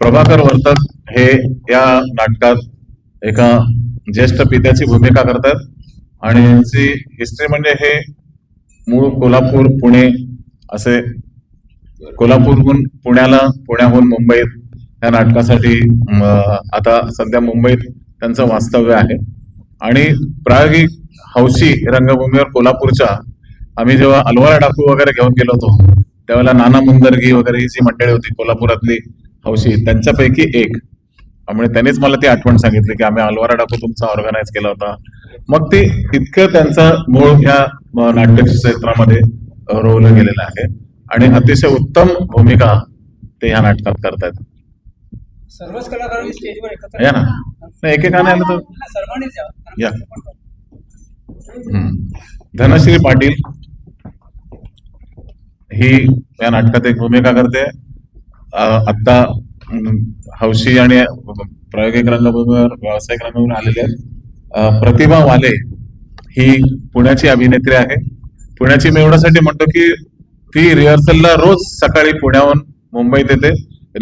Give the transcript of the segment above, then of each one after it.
प्रभाकर वर्तक हे या नाटकात एका ज्येष्ठ पित्याची भूमिका करतात. आणि यांची हिस्ट्री म्हणजे हे मूळ कोल्हापूर पुणे असे कोल्हापूरहून पुण्याला पुण्याहून मुंबईत या नाटकासाठी आता सध्या मुंबईत त्यांचं वास्तव्य आहे. आणि प्रायोगिक हौशी रंगभूमीवर कोल्हापूरच्या आम्ही जेव्हा अलवारा डाकू वगैरे घेऊन गेलो होतो त्यावेळेला नाना मुंदरगी वगैरे ही जी मंडळी होती कोल्हापुरातली हौशी त्यांच्यापैकी एक. त्यामुळे त्यांनीच मला ती आठवण सांगितली की आम्ही अलवारा डाकू तुमचा ऑर्गनाईज केला होता. मग ते इतकं त्यांचं मूळ ह्या नाट्य क्षेत्रामध्ये रोवलं गेलेलं आहे. आणि अतिशय उत्तम भूमिका ते ह्या नाटकात करतायत. सर्वच कलाकारांनी स्टेजवर एकत्र या ना? नाही, एकेकाने आलं तर सर्वांनीच या. धनश्री पाटील ही या नाटकात एक भूमिका करते. आत्ता हौशी आणि प्रायोगिक रंगभूमीवर व्यावसायिक रंगभूमीवर आलेले आहेत. प्रतिभा वाले ही पुण्याची अभिनेत्री आहे. पुण्याची मी एवढ्यासाठी म्हणतो की ती रिहर्सलला रोज सकाळी पुण्याहून मुंबईत येते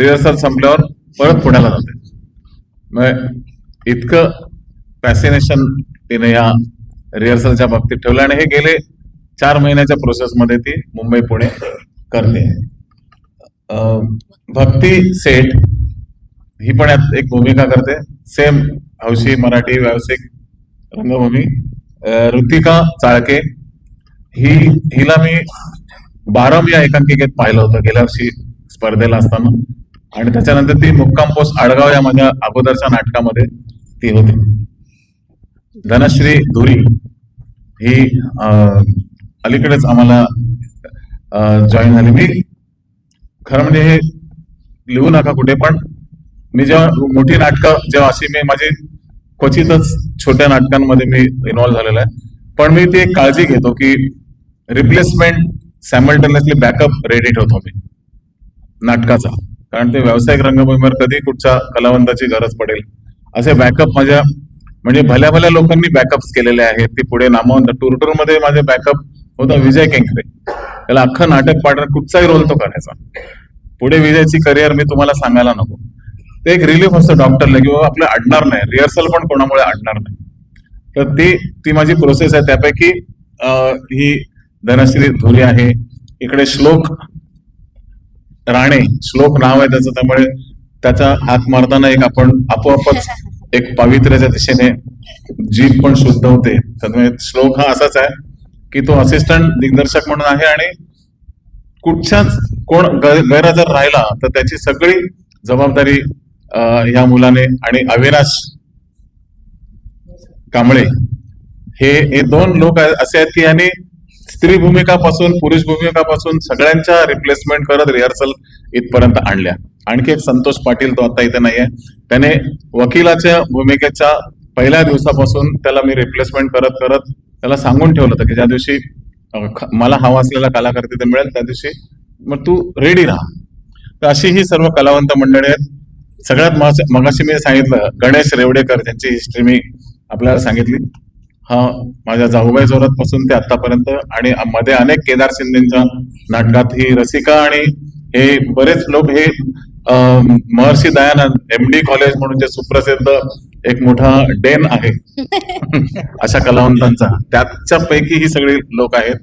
रिहर्सल संपल्यावर परत पुण्याला जाते. मग इतकं फॅसिनेशन तिने या रिहर्सलच्या बाबतीत ठेवलं आणि हे गेले चार महिन्याच्या प्रोसेसमध्ये ती मुंबई पुणे करते. आहे भक्ती सेठ ही पण यात एक भूमिका करते. सेम हौशी मराठी व्यावसायिक रंगभूमी. ऋतिका चाळके ही हिला मी बारम या एकांकिकेत पाहिलं होतं गेल्या वर्षी स्पर्धेला असताना. आणि त्याच्यानंतर ती मुक्काम पोस्ट आडगाव या माझ्या अगोदरच्या नाटकामध्ये ती होती. धनश्री धुरी ही अलीकडेच आम्हाला जॉईन झाली. मी खरं म्हणजे हे लिहू नका कुठे पण मी जेव्हा मोठी नाटकं जेव्हा अशी मी माझी क्वचितच छोट्या नाटकांमध्ये मी इन्व्हॉल्व्ह झालेलो आहे. पण मी ती एक काळजी घेतो की रिप्लेसमेंट सॅमल्टेनियसली बॅकअप रेडी ठेवतो मी नाटकाचा. कारण ते व्यावसायिक रंगभूमीवर कधी कुठच्या कलावंताची गरज पडेल. असे बॅकअप माझ्या म्हणजे भल्या भल्या लोकांनी बॅकअप्स केलेले आहेत. ते पुढे नामवंत टूरमध्ये माझे बॅकअप होता विजय केंकरे. त्याला अख्खं नाटक पाडणार कुठचाही रोल तो करायचा. पुढे विजयची करिअर मी तुम्हाला सांगायला नको. ते एक रिलीफ असतं डॉक्टरला की बाबा आपलं अडणार नाही रिहर्सल पण कोणामुळे अडणार नाही. तर ती ती माझी प्रोसेस आहे त्यापैकी ही धनश्री धुरी आहे. इकडे श्लोक राणे श्लोक नाव आहे त्याचं त्यामुळे त्याचा हात मारताना एक आपण आपोआपच एक पावित्र्याच्या दिशेने जीभ पण शुद्ध होते. त्यामुळे श्लोक हा असाच आहे. की तो असिस्टंट दिग्दर्शक म्हणून आहे आणि कुठच्याच कोण गैरहजर राहिला तर त्याची सगळी जबाबदारी या ह्या मुलाने आणि अविनाश कांबळे. हे हे दोन लोक असे आहेत की यांनी स्त्री भूमिकापासून पुरुष भूमिकापासून सगळ्यांच्या रिप्लेसमेंट करत रिहर्सल इथपर्यंत आणल्या. आणखी एक संतोष पाटील तो आता इथे नाहीये. त्याने वकिलाच्या भूमिकेच्या पहिल्या दिवसापासून त्याला मी रिप्लेसमेंट करत करत त्याला सांगून ठेवलं होतं की ज्या दिवशी मला हवा असलेला कलाकार तिथे मिळेल त्या दिवशी मग तू रेडी राहा. तर अशी ही सर्व कलावंत मंडळी आहेत. सगळ्यात मगाशी मी सांगितलं गणेश रेवडेकर त्यांची हिस्ट्री मी आपल्याला सांगितली. हा माझ्या जाऊबाई जोरात पासून ते आतापर्यंत आणि मध्ये अनेक केदार शिंदेच्या नाटकात ही रसिका आणि हे बरेच लोक हे Maharshi Dayanand M D college म्हणून जे सुप्रसिद्ध एक मोठा डेन आहे. अशा कलावंतांचा. त्याच्यापैकी ही सगळी लोक आहेत.